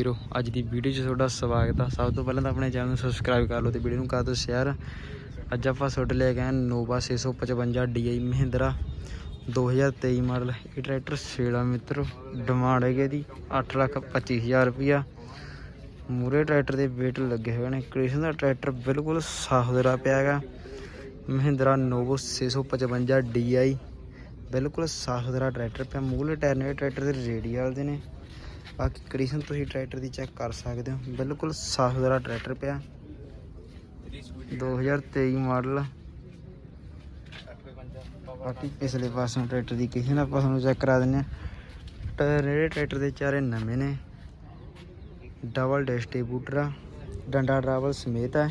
ਵੀਰੋ, ਅੱਜ ਦੀ ਵੀਡੀਓ 'ਚ ਤੁਹਾਡਾ ਸਵਾਗਤ ਆ। ਸਭ ਤੋਂ ਪਹਿਲਾਂ ਤਾਂ ਆਪਣੇ ਚੈਨਲ ਨੂੰ ਸਬਸਕ੍ਰਾਈਬ ਕਰ ਲਓ ਤੇ ਵੀਡੀਓ ਨੂੰ ਕਰ ਦਿਓ ਸ਼ੇਅਰ ਅੱਜ ਆਪਾਂ ਤੁਹਾਡੇ ਲੈ ਕੇ ਆਏ ਨੋਵਾ 655 DI ਮਹਿੰਦਰਾ 2023 ਮਾਡਲ ਇਹ ਟਰੈਕਟਰ ਸੇਲਾ ਮਿੱਤਰੋ ਡਿਮਾਂਡ ਹੈਗੇ ਇਹਦੀ 825000 ਰੁਪਿਆ ਮੂਰੇ ਟਰੈਕਟਰ ਦੇ ਵੇਟ ਲੱਗੇ ਹੋਏ ਨੇ। ਕ੍ਰਿਸ਼ਨ ਦਾ ਟਰੈਕਟਰ ਬਿਲਕੁਲ ਸਾਫ਼ ਸੁਥਰਾ ਪਿਆ ਹੈਗਾ। ਮਹਿੰਦਰਾ ਨੋਵੋ 655 DI ਬਿਲਕੁਲ ਸਾਫ਼ ਸੁਥਰਾ ਟਰੈਕਟਰ ਪਿਆ। ਮੂਹਰੇ ਟਾਇਰ ਨੇ ਟਰੈਕਟਰ ਦੇ ਰੇਡੀਅਲ ਦੇ ਨੇ। ਬਾਕੀ ਕੰਡੀਸ਼ਨ ਤੁਸੀਂ ਟਰੈਕਟਰ ਦੀ ਚੈੱਕ ਕਰ ਸਕਦੇ ਹੋ। ਬਿਲਕੁਲ ਸਾਫ਼ ਸੁਥਰਾ ਟਰੈਕਟਰ ਪਿਆ। 2023 ਮਾਡਲ। ਬਾਕੀ ਪਿਛਲੇ ਪਾਸੋਂ ਟਰੈਕਟਰ ਦੀ ਕਿਸੇ ਨਾਲ ਆਪਾਂ ਤੁਹਾਨੂੰ ਚੈੱਕ ਕਰਾ ਦਿੰਦੇ ਹਾਂ। ਟਾਇਰ ਟਰੈਕਟਰ ਦੇ ਚਾਰੇ ਨਵੇਂ ਨੇ। ਡਬਲ ਡਿਸਟ੍ਰੀਬਿਊਟਰ ਆ। ਡੰਡਾ ਡਰਾਵਲ ਸਮੇਤ ਹੈ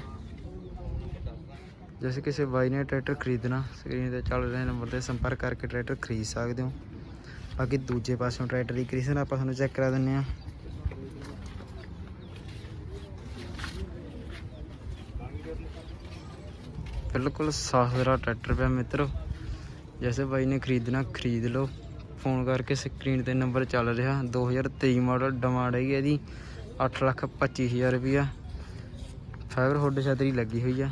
ਜਿਸ ਕਿਸੇ ਬਾਈ ਨੇ ਟਰੈਕਟਰ ਖਰੀਦਣਾ ਸਕਰੀਨ ਤੇ ਚੱਲ ਰਹੇ ਨੰਬਰ ਤੇ ਸੰਪਰਕ ਕਰਕੇ ਟਰੈਕਟਰ ਖਰੀਦ ਸਕਦੇ ਹੋ। ਬਾਕੀ ਦੂਜੇ ਪਾਸਿਓਂ ਟਰੈਕਟਰ ਦੀ ਕੰਡੀਸ਼ਨ ਆਪਾਂ ਤੁਹਾਨੂੰ ਚੈੱਕ ਕਰਾ ਦਿੰਨੇ ਆ ਬਿਲਕੁਲ ਸਾਫ਼ ਸੁਥਰਾ ਟਰੈਕਟਰ ਪਿਆ ਮਿੱਤਰੋ। ਜੈਸੇ ਬਾਈ ਨੇ ਖਰੀਦਣਾ, ਖਰੀਦ ਲਓ। ਫੋਨ ਕਰਕੇ ਸਕਰੀਨ ਤੇ ਨੰਬਰ ਚੱਲ ਰਿਹਾ। 2023 ਮਾਡਲ, ਡਿਮਾਂਡ ਹੈਗੀ ਇਹਦੀ 825000 ਰੁਪਿਆ ਫਾਈਬਰ ਹੁੱਡ ਛਤਰੀ ਲੱਗੀ ਹੋਈ ਆ।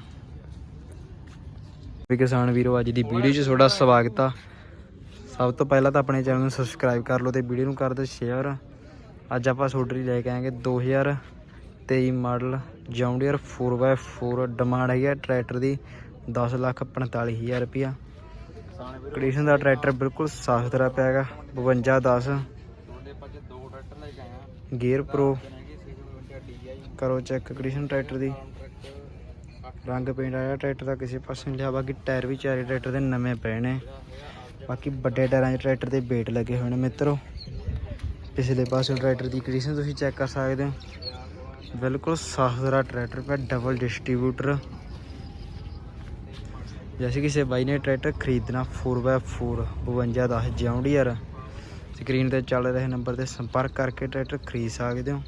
ਵੀ ਕਿਸਾਨ ਵੀਰੋ, ਅੱਜ ਦੀ ਵੀਡੀਓ 'ਚ ਤੁਹਾਡਾ ਸਵਾਗਤ ਆ। ਸਭ ਤੋਂ ਪਹਿਲਾਂ ਤਾਂ ਆਪਣੇ ਚੈਨਲ ਨੂੰ ਸਬਸਕ੍ਰਾਈਬ ਕਰ ਲਓ ਤੇ ਵੀਡੀਓ ਨੂੰ ਕਰ ਦਿਓ ਸ਼ੇਅਰ ਅੱਜ ਆਪਾਂ ਸੋਡਰੀ ਲੈ ਕੇ ਆਏਗੇ 2023 model John Deere 4x4 demand ਹੈਗੀ ਆ ਟਰੈਕਟਰ ਦੀ 10 ਲੱਖ 45000 ਰੁਪਿਆ ਕੰਡੀਸ਼ਨ ਦਾ ਟਰੈਕਟਰ ਬਿਲਕੁਲ ਸਾਫ਼ ਸੁਥਰਾ ਪਿਆ ਹੈਗਾ 52 10 ਗੇਅਰ ਪ੍ਰੋ ਕਰੋ ਚੈੱਕ ਕੰਡੀਸ਼ਨ ਟਰੈਕਟਰ ਦੀ। ਰੰਗ ਪੇਂਟ ਆਇਆ ਟਰੈਕਟਰ ਦਾ ਕਿਸੇ ਪਾਸੇ ਨਹੀਂ ਲਿਆ, ਬਾਕੀ ਟਾਇਰ ਵੀ ਚਾਰੇ ਟਰੈਕਟਰ ਦੇ ਨਵੇਂ ਪਏ ਨੇ। ਬਾਕੀ ਵੱਡੇ ਟਾਇਰਾਂ 'ਚ ਟਰੈਕਟਰ ਦੇ ਵੇਟ ਲੱਗੇ ਹੋਏ ਨੇ ਮਿੱਤਰੋ। ਪਿਛਲੇ ਪਾਸੇ ਟਰੈਕਟਰ ਦੀ ਕੰਡੀਸ਼ਨ ਤੁਸੀਂ ਚੈੱਕ ਕਰ ਸਕਦੇ ਹੋ। ਬਿਲਕੁਲ ਸਾਫ਼ ਸੁਥਰਾ ਟਰੈਕਟਰ ਪਿਆ ਡਬਲ ਡਿਸਟ੍ਰੀਬਿਊਟਰ ਜੈਸੇ ਕਿਸੇ ਬਾਈ ਨੇ ਟਰੈਕਟਰ ਖਰੀਦਣਾ 4x4 5210 ਜੌਂਡੀਅਰ ਸਕਰੀਨ ਤੇ ਚੱਲ ਰਹੇ ਨੰਬਰ ਤੇ ਸੰਪਰਕ ਕਰਕੇ ਟਰੈਕਟਰ ਖਰੀਦ ਸਕਦੇ ਹੋ।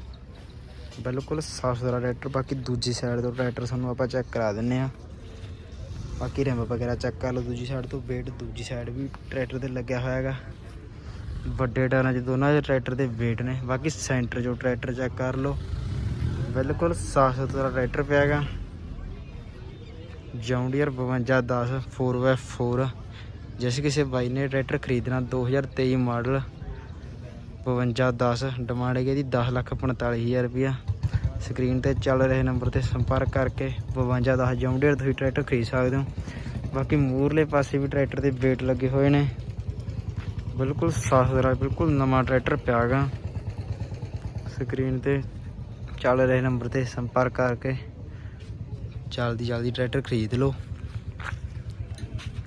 ਬਿਲਕੁਲ ਸਾਫ਼ ਸੁਥਰਾ ਟਰੈਕਟਰ, ਬਾਕੀ ਦੂਜੀ ਸਾਈਡ ਤੋਂ ਟਰੈਕਟਰ ਸਾਨੂੰ ਆਪਾਂ ਚੈੱਕ ਕਰਾ ਦਿੰਨੇ ਆ। ਬਾਕੀ ਰਿਮ ਵਗੈਰਾ ਚੈੱਕ ਕਰ ਲਓ, ਦੂਜੀ ਸਾਈਡ ਤੋਂ ਵੇਟ ਦੂਜੀ ਸਾਈਡ ਵੀ ਟਰੈਕਟਰ ਤੇ ਲੱਗਿਆ ਹੋਇਆ ਹੈਗਾ। ਵੱਡੇ ਟਾਇਰਾਂ 'ਚ ਦੋਨਾਂ ਦੇ ਟਰੈਕਟਰ ਦੇ ਵੇਟ ਨੇ। ਬਾਕੀ ਸੈਂਟਰ 'ਚੋਂ ਟਰੈਕਟਰ ਚੈੱਕ ਕਰ ਲਓ। ਬਿਲਕੁਲ ਸਾਫ਼ ਸੁਥਰਾ ਟਰੈਕਟਰ ਪਿਆ ਹੈਗਾ। ਜੌਂਡੀਅਰ 5210 4x4 ਜਿਸ ਕਿਸੇ ਬਾਈ ਨੇ ਟਰੈਕਟਰ ਖਰੀਦਣਾ 2023 ਮਾਡਲ 5210 ਡਿਮਾਂਡ ਹੈਗੀ ਇਹਦੀ 10 ਲੱਖ 45000 ਰੁਪਇਆ। ਸਕਰੀਨ ਤੇ ਚੱਲ ਰਹੇ ਨੰਬਰ ਤੇ ਸੰਪਰਕ ਕਰਕੇ 5210 ਜੌਂਡੀਅਰ ਤੁਸੀਂ ਟਰੈਕਟਰ ਖਰੀਦ ਸਕਦੇ ਹੋ। ਬਾਕੀ ਮੂਰਲੇ ਪਾਸੇ ਵੀ ਟਰੈਕਟਰ ਦੇ ਵੇਟ ਲੱਗੇ ਹੋਏ ਨੇ। ਬਿਲਕੁਲ ਸਾਫ਼ ਸੁਥਰਾ, ਬਿਲਕੁਲ ਨਵਾਂ ਟਰੈਕਟਰ ਪਿਆ ਗਾ ਸਕਰੀਨ ਤੇ ਚੱਲ ਰਹੇ ਨੰਬਰ ਤੇ ਸੰਪਰਕ ਕਰਕੇ ਜਲਦੀ ਜਲਦੀ ਟਰੈਕਟਰ ਖਰੀਦ ਲਓ।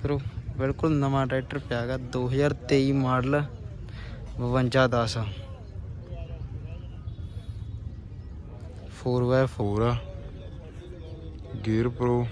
ਕਰੋ, ਬਿਲਕੁਲ ਨਵਾਂ ਟਰੈਕਟਰ ਪਿਆ ਗਾ 2023 ਮਾਡਲ 5210 4x4 ਆ। Gear pro